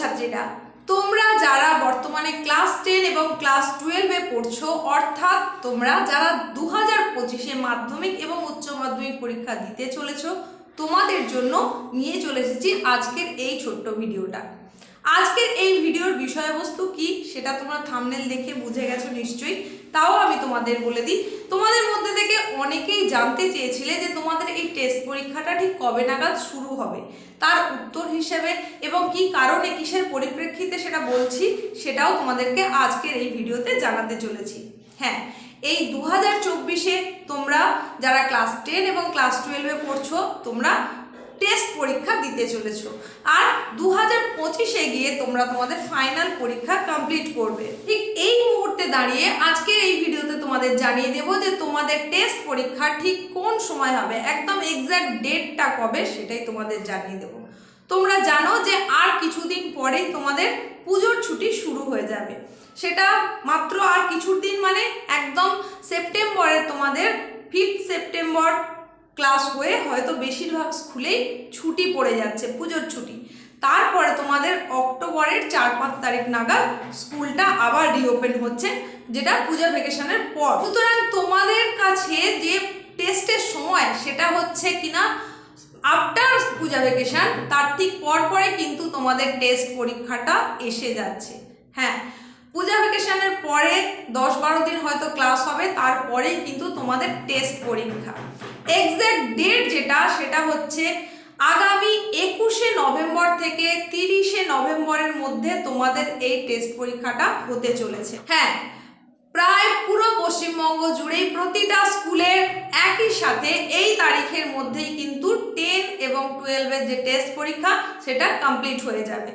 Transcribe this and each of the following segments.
ছাত্রছাত্রীরা তোমরা যারা বর্তমানে ক্লাস টেন এবং ক্লাস টুয়েলভে পড়ছো, অর্থাৎ তোমরা যারা দু হাজার পঁচিশে মাধ্যমিক এবং উচ্চ মাধ্যমিক পরীক্ষা দিতে চলেছো, তোমাদের জন্য নিয়ে চলে এসেছি আজকের এই ছোট্ট ভিডিওটা। আজকের এই ভিডিওর বিষয়বস্তু কি, সেটা তোমরা থামনেল দেখে বুঝে গেছো নিশ্চয়ই। তাও আমি তোমাদের বলে দিই, তোমাদের মধ্যে থেকে অনেকেই জানতে চেয়েছিলে যে তোমাদের এই টেস্ট পরীক্ষাটা ঠিক কবে নাগাদ শুরু হবে। তার উত্তর হিসেবে এবং কি কারণে, কিসের পরিপ্রেক্ষিতে সেটা বলছি, সেটাও তোমাদেরকে আজকের এই ভিডিওতে জানাতে চলেছি। হ্যাঁ এই দু হাজার চব্বিশে তোমরা যারা ক্লাস টেন এবং ক্লাস টুয়েলভে পড়ছো, তোমরা টেস্ট পরীক্ষা দিতে চলেছ। আর দু হাজার পঁচিশে গিয়ে তোমরা তোমাদের ফাইনাল পরীক্ষা কমপ্লিট করবে। ঠিক এই মুহূর্তে দাঁড়িয়ে আজকের এই ভিডিওতে তোমাদের জানিয়ে দেব যে তোমাদের টেস্ট পরীক্ষা ঠিক কোন সময় হবে, একদম এক্স্যাক্ট ডেটটা কবে সেটাই তোমাদের জানিয়ে দেব। তোমরা জানো যে আর কিছুদিন পরেই তোমাদের পুজোর ছুটি শুরু হয়ে যাবে। সেটা মাত্র আর কিছু দিন মানে একদম সেপ্টেম্বরে তোমাদের ফিফথ সেপ্টেম্বর ক্লাস হয়ে হয়তো বেশিরভাগ স্কুলেই ছুটি পড়ে যাচ্ছে, পুজোর ছুটি। তারপরে তোমাদের অক্টোবরের চার পাঁচ তারিখ নাগাদ স্কুলটা আবার রিওপেন হচ্ছে, যেটা পূজা ভ্যাকেশনের পর। সুতরাং তোমাদের কাছে যে টেস্টের সময় সেটা হচ্ছে কিনা আফটার পূজা ভ্যাকেশন তার ঠিক পর পরে কিন্তু তোমাদের টেস্ট পরীক্ষাটা এসে যাচ্ছে। হ্যাঁ পূজা ভ্যাকেশনের পরে দশ বারো দিন হয়তো ক্লাস হবে, তারপরেই কিন্তু তোমাদের টেস্ট পরীক্ষা। এক্স্যাক্ট ডেট যেটা, সেটা হচ্ছে আগামী একুশে নভেম্বর থেকে তিরিশে নভেম্বরের মধ্যে তোমাদের এই টেস্ট পরীক্ষাটা হতে চলেছে। হ্যাঁ প্রায় পুরো পশ্চিমবঙ্গ জুড়েই প্রতিটা স্কুলের একই সাথে এই তারিখের মধ্যেই কিন্তু টেন এবং টুয়েলভের যে টেস্ট পরীক্ষা, সেটা কমপ্লিট হয়ে যাবে।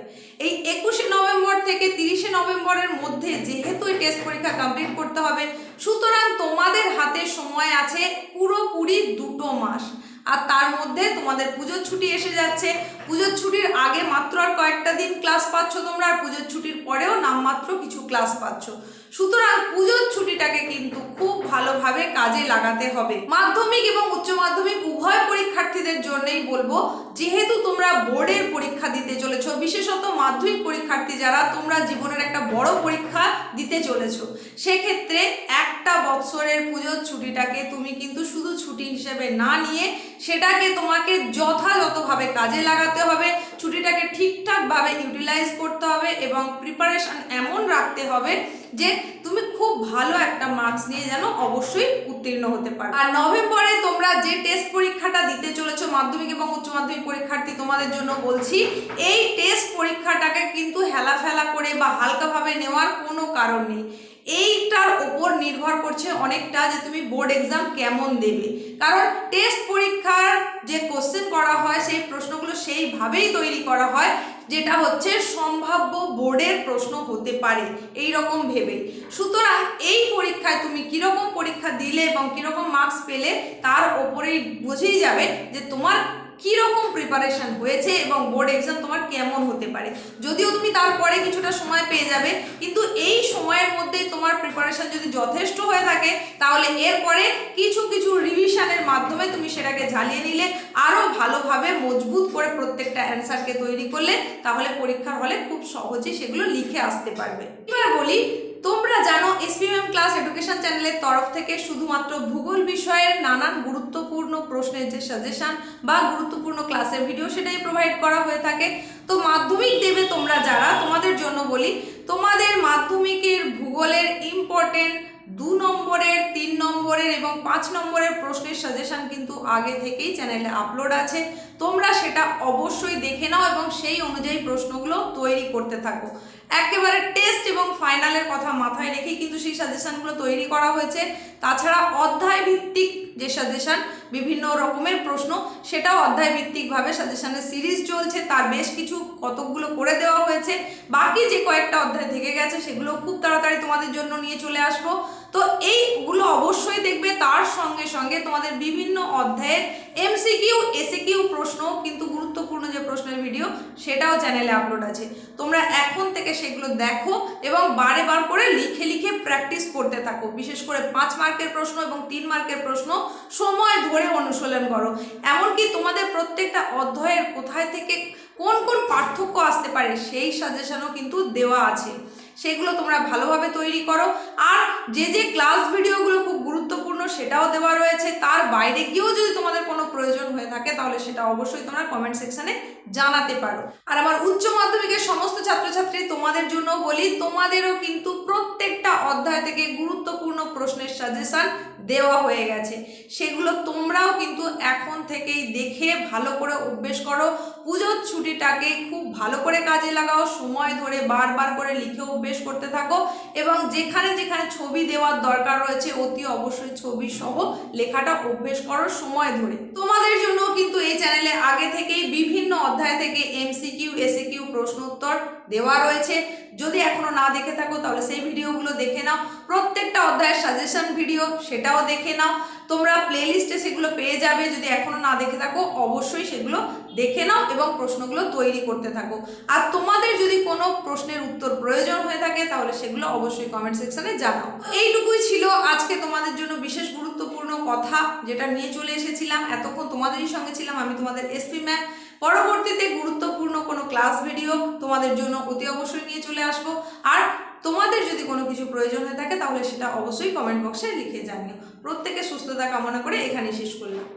এই একুশে নভেম্বর থেকে তিরিশে নভেম্বরের মধ্যে যেহেতু এই টেস্ট পরীক্ষা কমপ্লিট করতে হবে, সুতরাং তোমাদের হাতে সময় আছে পুরোপুরি দুটো মাস। আর তার মধ্যে তোমাদের পুজোর ছুটি এসে যাচ্ছে। পুজোর ছুটির আগে মাত্র আর কয়েকটা দিন ক্লাস পাচ্ছ তোমরা, আর পুজোর ছুটির পরেও নামমাত্র কিছু ক্লাস পাচ্ছ। সুতরাং পুজোর ছুটিটাকে কিন্তু খুব ভালোভাবে কাজে লাগাতে হবে। মাধ্যমিক এবং মাধ্যমিক উভয় পরীক্ষার্থীদের জন্যই বলব, যেহেতু তোমরা বোর্ডের পরীক্ষা দিতে চলেছো, বিশেষত মাধ্যমিক পরীক্ষার্থী যারা, তোমরা জীবনের একটা বড় পরীক্ষা দিতে চলেছো, সেক্ষেত্রে একটা বৎসরের পুজোর ছুটিটাকে তুমি কিন্তু শুধু ছুটি হিসেবে না নিয়ে, সেটাকে তোমাকে যথাযথভাবে কাজে লাগাতে হবে, ছুটিটাকে ঠিকঠাকভাবে ইউটিলাইজ করতে হবে এবং প্রিপারেশন এমন রাখতে হবে যে, তুমি খুব ভালো একটা মার্কস নিয়ে যেন অবশ্যই উত্তীর্ণ হতে পারো। আর নভেম্বরে তোমরা যে টেস্ট পরীক্ষাটা দিতে চলেছো, মাধ্যমিক এবং উচ্চ মাধ্যমিক পরীক্ষার্থী তোমাদের জন্য বলছি, এই টেস্ট পরীক্ষাটাকে কিন্তু হেলাফেলা করে বা হালকাভাবে নেওয়ার কোনো কারণ নেই। এইটার ওপর নির্ভর করছে অনেকটা যে তুমি বোর্ড এক্সাম কেমন দেবে। কারণ টেস্ট পরীক্ষার যে কোশ্চেন করা হয়, সেই প্রশ্নগুলো সেইভাবেই তৈরি করা হয় যেটা হচ্ছে সম্ভাব্য বোর্ডের প্রশ্ন হতে পারে এই রকম ভেবে। সুতরাং এই পরীক্ষায় তুমি কীরকম পরীক্ষা দিলে এবং কীরকম মার্কস পেলে, তার ওপরেই বুঝেই যাবে যে তোমার কীরকম প্রিপারেশন হয়েছে এবং বোর্ড এক্সাম তোমার কেমন হতে পারে? যদিও তুমি তারপরে কিছুটা সময় পেয়ে যাবে, কিন্তু এই সময়ের মধ্যেই তোমার প্রিপারেশন যদি যথেষ্ট হয়ে থাকে, তাহলে এরপরে কিছু কিছু রিভিশনের মাধ্যমে তুমি সেটাকে ঝালিয়ে নিলে আরও ভালোভাবে মজবুত করে প্রত্যেকটা অ্যান্সারকে তৈরি করলে, তাহলে পরীক্ষার হলে খুব সহজেই সেগুলো লিখে আসতে পারবে। এবার বলি ক্লাস এডুকেশন চ্যানেলের তরফ থেকে শুধুমাত্র ভূগোল বিষয়ের নানান গুরুত্বপূর্ণ প্রশ্নের যে সাজেশান বা গুরুত্বপূর্ণ ক্লাসের ভিডিও সেটাই প্রোভাইড করা হয়ে থাকে। তো মাধ্যমিক দেবে তোমরা যারা, তোমাদের জন্য বলি, তোমাদের মাধ্যমিকের ভূগোলের ইম্পর্টেন্ট দু নম্বরের, তিন নম্বরের এবং পাঁচ নম্বরের প্রশ্নের সাজেশন কিন্তু আগে থেকেই চ্যানেলে আপলোড আছে। তোমরা সেটা অবশ্যই দেখে নাও এবং সেই অনুযায়ী প্রশ্নগুলো তৈরি করতে থাকো। একেবারে টেস্ট এবং ফাইনালের কথা মাথায় রেখেই কিন্তু সেই সাজেশানগুলো তৈরি করা হয়েছে। তাছাড়া অধ্যায় ভিত্তিক যে সাজেশান বিভিন্ন রকমের প্রশ্ন, সেটাও অধ্যায় ভিত্তিকভাবে সাজেশনের সিরিজ চলছে। তার বেশ কিছু কতকগুলো করে দেওয়া হয়েছে। বাকি যে কয়েকটা অধ্যায় থেকে গেছে, সেগুলো খুব তাড়াতাড়ি তোমাদের জন্য নিয়ে চলে আসব। তো এইগুলো অবশ্যই তার সঙ্গে সঙ্গে তোমাদের বিভিন্ন অধ্যায়ের এমসিকিউ, এসিকিউ প্রশ্ন কিন্তু গুরুত্বপূর্ণ যে প্রশ্নের ভিডিও, সেটাও চ্যানেলে আপলোড আছে। তোমরা এখন থেকে সেগুলো দেখো এবং বারে বার করে লিখে লিখে প্র্যাকটিস করতে থাকো। বিশেষ করে পাঁচ মার্কের প্রশ্ন এবং তিন মার্কের প্রশ্ন সময় ধরে অনুশীলন করো। এমনকি তোমাদের প্রত্যেকটা অধ্যায়ের কোথায় থেকে কোন কোন পার্থক্য আসতে পারে সেই সাজেশনও কিন্তু দেওয়া আছে। সেগুলো তোমরা ভালোভাবে তৈরি করো। আর যে যে ক্লাস ভিডিওগুলো খুব গুরুত্বপূর্ণ সেটাও দেওয়া রয়েছে। তার বাইরে গিয়েও যদি তোমাদের কোনো প্রয়োজন হয়ে থাকে, তাহলে সেটা অবশ্যই তোমরা কমেন্ট সেকশানে জানাতে পারো। আর আমার উচ্চ মাধ্যমিকের সমস্ত ছাত্রছাত্রী তোমাদের জন্য বলি, তোমাদেরও কিন্তু প্রত্যেকটা অধ্যায় থেকে গুরুত্বপূর্ণ প্রশ্নের সাজেশন দেওয়া হয়ে গেছে। সেগুলো তোমরাও কিন্তু এখন থেকেই দেখে ভালো করে অভ্যেস করো। পুজোর ছুটিটাকে খুব ভালো করে কাজে লাগাও, সময় ধরে বারবার করে লিখে অভ্যেস করতে থাকো এবং যেখানে যেখানে ছবি দেওয়ার দরকার রয়েছে, অতি অবশ্যই ছবি সহ লেখাটা অভ্যেস করো সময় ধরে। তোমাদের জন্য কিন্তু এই চ্যানেলে আগে থেকেই বিভিন্ন অধ্যায় থেকে এমসিকিউ এসিকিউ প্রশ্ন উত্তর দেওয়া রয়েছে। যদি এখনও না দেখে থাকো, তাহলে সেই ভিডিওগুলো দেখে নাও, প্রত্যেকটা অধ্যায়ের সাজেশন ভিডিও সেটাও দেখে নাও। তোমরা প্লেলিস্টে সেগুলো পেয়ে যাবে, যদি এখনও না দেখে থাকো, অবশ্যই সেগুলো দেখে নাও এবং প্রশ্নগুলো তৈরি করতে থাকো। আর তোমাদের যদি কোনো প্রশ্নের উত্তর প্রয়োজন হয়ে থাকে, তাহলে সেগুলো অবশ্যই কমেন্ট সেকশনে জানাও। এইটুকুই ছিল আজকে তোমাদের জন্য বিশেষ গুরুত্বপূর্ণ কথা, যেটা নিয়ে চলে এসেছিলাম। এতক্ষণ তোমাদেরই সঙ্গে ছিলাম আমি তোমাদের এসপি ম্যাম পরবর্তীতে গুরুত্বপূর্ণ কোনো ক্লাস ভিডিও তোমাদের জন্য অতি অবশ্যই নিয়ে চলে আসব। আর তোমাদের যদি কোনো কিছু প্রয়োজন হয়ে থাকে, তাহলে সেটা অবশ্যই কমেন্ট বক্সে লিখে জানিও। প্রত্যেকে সুস্থতা কামনা করে এখানে শেষ করলাম।